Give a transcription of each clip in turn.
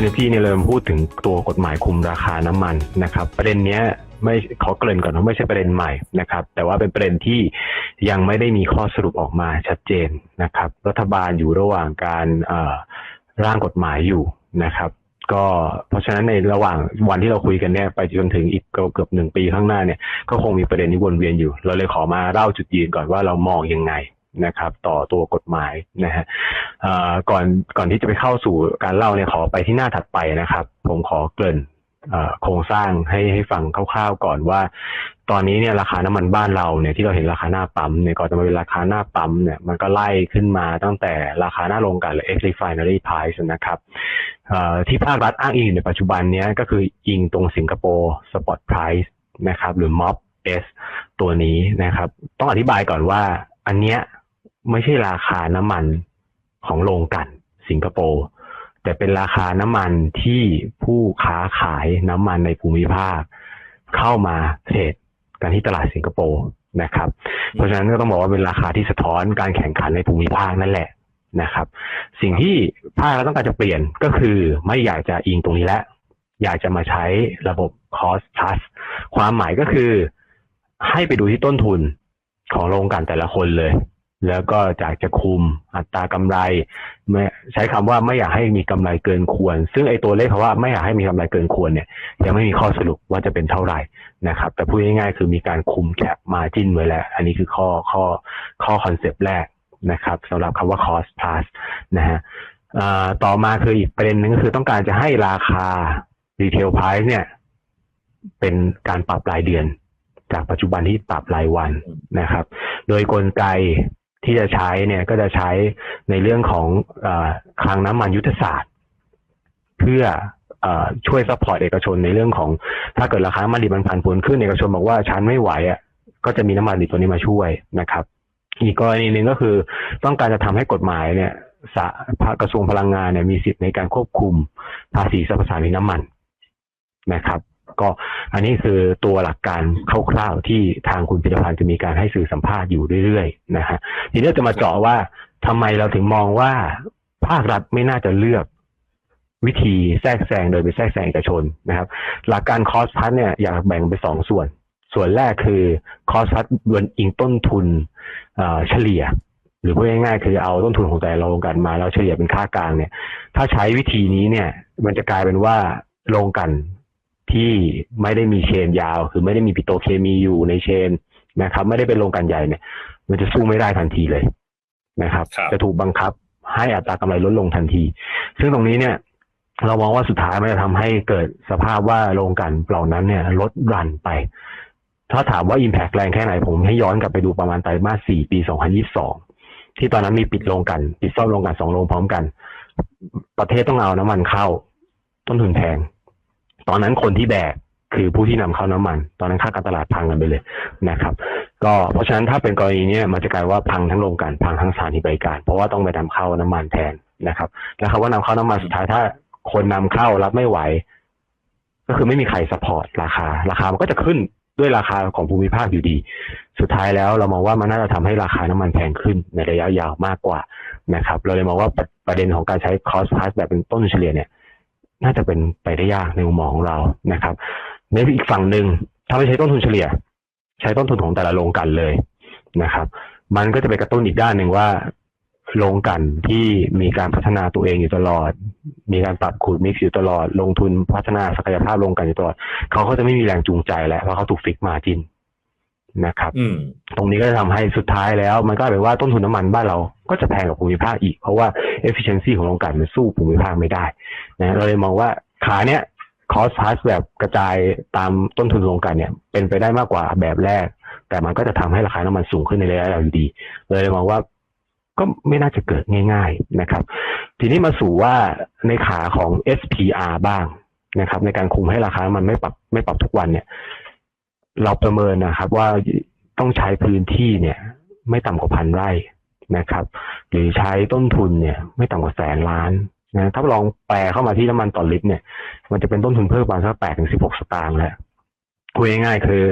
NLP เนี่ยเราพูดถึงตัวกฎหมายคุมราคาน้ำมันนะครับ ประเด็นเนี้ยไม่ขอเกริ่นก่อนว่าไม่ใช่ประเด็นใหม่นะครับ แต่ว่าเป็นประเด็นที่ยังไม่ได้มีข้อสรุปออกมาชัดเจนนะครับ รัฐบาลอยู่ระหว่างการร่างกฎหมายอยู่นะครับ ก็เพราะฉะนั้นในระหว่างวันที่เราคุยกันเนี่ยไปจนถึงอีกเกือบหนึ่งปีข้างหน้าเนี่ยก็คงมีประเด็นนี้วนเวียนอยู่ เราเลยขอมาเล่าจุดยืนก่อนว่าเรามองยังไง นะครับต่อตัวกฎหมายนะฮะก่อนก่อนที่จะไปเข้าสู่การเล่าเนี่ยขอไปที่หน้าถัดไปนะครับ ผมขอเกริ่นโครงสร้างให้ให้ฟังคร่าวๆก่อนว่า ตอนนี้เนี่ยราคาน้ำมันบ้านเราเนี่ยที่เราเห็นราคาหน้าปั๊มเนี่ยก่อนจะมาเป็นราคาหน้าปั๊มเนี่ยมันก็ไล่ขึ้นมาตั้งแต่ราคาหน้าโรงกลั่นหรือ ex refinery price นะครับที่ภาครัฐอ้างอิงในปัจจุบันเนี้ยก็คืออิงตรงสิงคโปร์ spot price นะครับหรือ MOP S ตัวนี้นะครับ ต้องอธิบายก่อนว่าอันเนี้ย ไม่ใช่ราคาน้ำมันของโรงกันสิงคโปร์แต่เป็นราคาน้ำมันที่ผู้ค้าขายน้ำมันในภูมิภาค เข้ามาเทรดกันที่ตลาดสิงคโปร์นะครับ เพราะฉะนั้นก็ต้องบอกว่าเป็นราคาที่สะท้อนการแข่งขันในภูมิภาคนั่นแหละนะครับ สิ่งที่ภาคเราต้องการจะเปลี่ยนก็คือไม่อยากจะอิงตรงนี้แล้วอยากจะมาใช้ระบบ cost plus ความหมายก็คือ ให้ไปดูที่ต้นทุนของโรงกลั่นแต่ละคนเลย แล้วก็จากจะคุมอัตรากำไรมใช้คำว่าไม่อยากให้มีกำไรเกินควร ซึ่งไอ้ตัวเลขคำว่าไม่อยากให้มีกำไรเกินควรเนี่ยยังไม่มีข้อสรุปว่าจะเป็นเท่าไหร่นะครับ แต่พูดง่ายๆคือมีการคุมแคปมาจิ้นไว้แล้ว อันนี้คือข้อข้อข้อคอนเซปต์แรกนะครับสำหรับคำว่า cost plus นะฮะต่อมาคืออีกประเด็นหนึ่งก็คือต้องการจะให้ราคา retail price เนี่ย เป็นการปรับรายเดือน จากปัจจุบันที่ปรับรายวันนะครับ โดยกลไก ที่จะใช้เนี่ยก็จะใช้ในเรื่องของอคลังน้ำมันยุทธศาสตร์ เพื่ออช่วยซัพพอร์ตเอกชนในเรื่องของ ถ้าเกิดราคาน้ำมันดิบมันผันผวนขึ้นเอกชนบอกว่าฉันไม่ไหวอะก็จะมีน้ำมันดิบตัวนี้มาช่วยนะครับ อีกกรณีหนึ่งก็คือต้องการจะทำให้กฎหมายเนี่ยสกระทรวงพลังงานเนี่ยมีสิทธิ์ในการควบคุมภาษีสรรพสามิตน้ำมันนะครับ ก็อันนี้คือตัวหลักการคร่าวๆที่ทางคุณพิรพันธ์จะมีการให้สื่อสัมภาษณ์อยู่เรื่อยๆนะฮะทีนี้จะมาเจาะว่าทำไมเราถึงมองว่าภาครัฐไม่น่าจะเลือกวิธีแทรกแซงโดยไปแทรกแซงเอกชนนะครับ หลักการคอสพัทเนี่ยอยากแบ่งเป็นสองส่วน ส่วนแรกคือคอสพัทบนอิงต้นทุนเฉลี่ย หรือพูดง่ายๆคือเอาต้นทุนของแต่ละโรงกันมา แล้วเฉลี่ยเป็นค่ากลางเนี่ย ถ้าใช้วิธีนี้เนี่ย มันจะกลายเป็นว่าโรงกัน ที่ไม่ได้มีเชนยาว คือไม่ได้มีปิโตรเคมีอยู่ในเชนนะครับ ไม่ได้เป็นโรงกลันใหญ่เนี่ย มันจะสู้ไม่ได้ทันทีเลยนะครับครับจะถูกบังคับให้อัตรากำไรลดลงทันที ซึ่งตรงนี้เนี่ย เรามองว่าสุดท้ายมันจะทำให้เกิดสภาพว่าโรงกลันเหล่านั้นเนี่ยลดรันไป ถ้าถามว่า Impact แรงแค่ไหนผมให้ย้อนกลับไปดูประมาณไตรมาส 4 ปี 2022 ที่ตอนนั้นมีปิดโรงกลัน ปิดซ่อมโรงกลันสองโรงพร้อมกัน ประเทศต้องเอาน้ำมันเข้า ต้นทุนแพง ตอนนั้นคนที่แบกคือผู้ที่นำเข้าน้ำมัน ตอนนั้นค่าการตลาดพังกันไปเลยนะครับ ก็เพราะฉะนั้นถ้าเป็นกรณีเนี้มันจะกลายว่าพังทั้งโรงกลันพังทั้งสถานีบริการ เพราะว่าต้องไปนำเข้าน้ำมันแทนนะครับแล้วคำว่านำเข้าน้ำมันสุดท้ายถ้าคนนำเข้ารับไม่ไหว ก็คือไม่มีใครสปอร์ตราคา ราคามันก็จะขึ้นด้วยราคาของภูมิภาคอยู่ดี สุดท้ายแล้วเรามองว่ามันน่าจะทำให้ราคาน้ำมันแพงขึ้นในระยะยาวมากกว่านะครับ เราเลยมองว่าประประเด็นของการใช้ cost plus แบบเป็นต้นเฉลี่ยเนี่ย น่าจะเป็นไปได้ยากในมุมมองของเรานะครับ ในอีกฝั่งหนึ่งถ้าไม่ใช้ต้นทุนเฉลี่ย ใช้ต้นทุนของแต่ละโรงกันเลยนะครับ มันก็จะไปกระตุ้นอีกด้านหนึ่งว่าโรงกันที่มีการพัฒนาตัวเองอยู่ตลอด มีการปรับขูดมิกซ์อยู่ตลอด ลงทุนพัฒนาศักยภาพโรงกันอยู่ตลอด เขาก็จะไม่มีแรงจูงใจแล้วเพราะเขาถูกฟิกมาจิน นะครับอืมตรงนี้ก็จะทำให้สุดท้ายแล้ว มันก็เป็นว่าต้นทุนน้ำมันบ้านเราก็จะแพงกว่าภูมิภาคอีก เพราะว่า efficiency ของโรงกลั่นมันสู้ภูมิภาคไม่ได้นะเราเลยมองว่าขาเนี้ย cost plus แบบกระจายตามต้นทุนโรงกลั่นเนี่ยเป็นไปได้มากกว่าแบบแรก แต่มันก็จะทำให้ราคาน้ำมันสูงขึ้นในระยะยาวอยู่ดี เลยมองว่าก็ไม่น่าจะเกิดง่าย ๆนะครับ ทีนี้มาสู่ว่าในขาของ SPR บ้างนะครับ ในการคุมให้ราคาน้ำมันไม่ปรับไม่ปรับทุกวันเนี่ย เราประเมินนะครับว่าต้องใช้พื้นที่เนี่ย ไม่ต่ำกว่าพันไร่นะครับ หรือใช้ต้นทุนเนี่ย ไม่ต่ำกว่าแสนล้านนะถ้าลองแปลเข้ามาที่น้ำมันต่อลิตรเนี่ย มันจะเป็นต้นทุนเพิ่มประมาณสักแปดถึงสิบหกสตางค์แล้วคุยง่ายๆคือ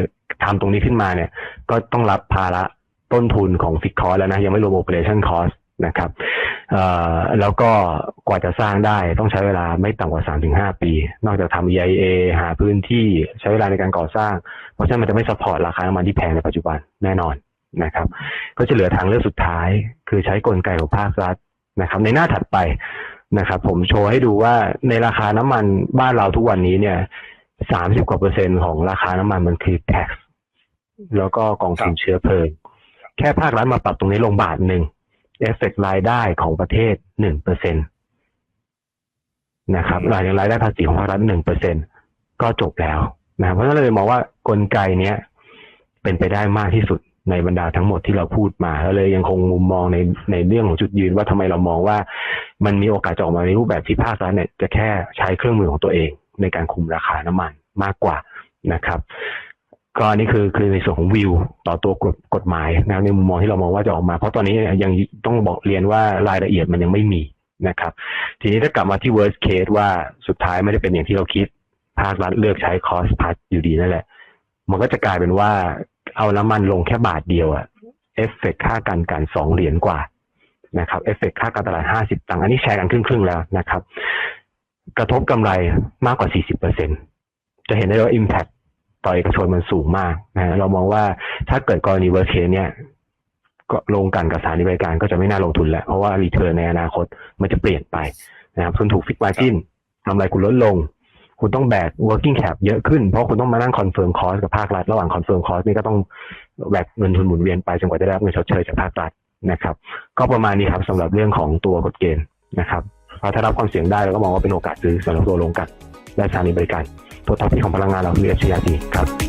ทำตรงนี้ขึ้นมาเนี่ย ก็ต้องรับภาระต้นทุนของฟิกคอร์แล้วนะ ยังไม่รวม operation cost น นะครับแล้วก็กว่าจะสร้างได้ต้องใช้เวลาไม่ต่ำกว่า 3-5 ปี นอกจากทำ EIA หาพื้นที่ใช้เวลาในการก่อสร้าง เพราะฉะนั้นมันจะไม่สปอร์ตราคาน้ำมันที่แพงในปัจจุบันแน่นอนนะครับ ก็จะเหลือทางเลือกสุดท้าย คือใช้กลไกของภาครัฐนะครับ ในหน้าถัดไปนะครับ ผมโชว์ให้ดูว่าในราคาน้ำมันบ้านเราทุกวันนี้เนี่ยสามสิบกว่าเปอร์เซ็นต์ของราคาน้ำมันมันคือ tax แล้วก็กองทุนเชื้อเพลิง แค่ภาครัฐมาปรับตรงนี้ลงบาทหนึ่ง เอฟเฟกรายได้ของประเทศหนึ่งเปอร์เซ็นตนะครับรายรายได้ภาษีของภาครัฐหนึ่งเปอร์เซ็นก็จบแล้วนะเพราะฉะนั้นเราเลยมองว่ากลไกเนี้ยเป็นไปได้มากที่สุดในบรรดาทั้งหมดที่เราพูดมาแล้วเลยยังคงมุมมองในในเรื่องของจุดยืนว่าทำไมเรามองว่า มันมีโอกาสจะออกมาในรูปแบบที่ภาครัฐเนี่ยจะแค่ใช้เครื่องมือของตัวเองในการคุมราคาน้ำมันมากกว่านะครับ ก็อันนี่คือคือในส่วนของวิวต่อตัวกฎกฎหมายนะในมุมมองที่เรามองว่าจะออกมา เพราะตอนนี้ยังต้องบอกเรียนว่ารายละเอียดมันยังไม่มีนะครับ ทีนี้ถ้ากลับมาที่ worst case ว่าสุดท้ายไม่ได้เป็นอย่างที่เราคิดภาครัฐเลือกใช้ cost plus อยู่ดีนั่นแหละ มันก็จะกลายเป็นว่าเอาน้ำมันลงแค่บาทเดียวอะเอฟเฟกค่าการกันสองเหรียญกว่านะครับเอฟเฟกค่าการตลาดห้าสิบตังค์อันนี้แชร์กันครึ่งๆแล้วนะครับ กระทบกำไรมากกว่า40%จะเห็นได้ว่า Impact ต่อเอกชนมันสูงมากนะเรามองว่าถ้าเกิดกรณีเวอร์เคเนี่ยก็ลงกันกับสถานีบริการก็จะไม่น่าลงทุนแล้ว เพราะว่ารีเทิร์นในอนาคตมันจะเปลี่ยนไปนะครับทุนถูกฟิกมาจินกำไรคุณลดลง คุณต้องแบก working cap เยอะขึ้น เพราะคุณต้องมานั่งคอนเฟิร์มคอสกับภาครัฐ ระหว่างคอนเฟิร์มคอสนี่ก็ต้องแบกเงินทุนหมุนเวียนไปจนกว่าจะได้รับเงินชดเชยจากภาครัฐนะครับ ก็ประมาณนี้ครับสำหรับเรื่องของตัวกฎเกณฑ์นะครับถ้ารับความเสี่ยงได้เราก็มองว่าเป็นโอกาสซื้อสำหรับตัวลงกันและสถานีบริการ ตัวท็อปที่ของพลังงานเราคือ HCRT ครับ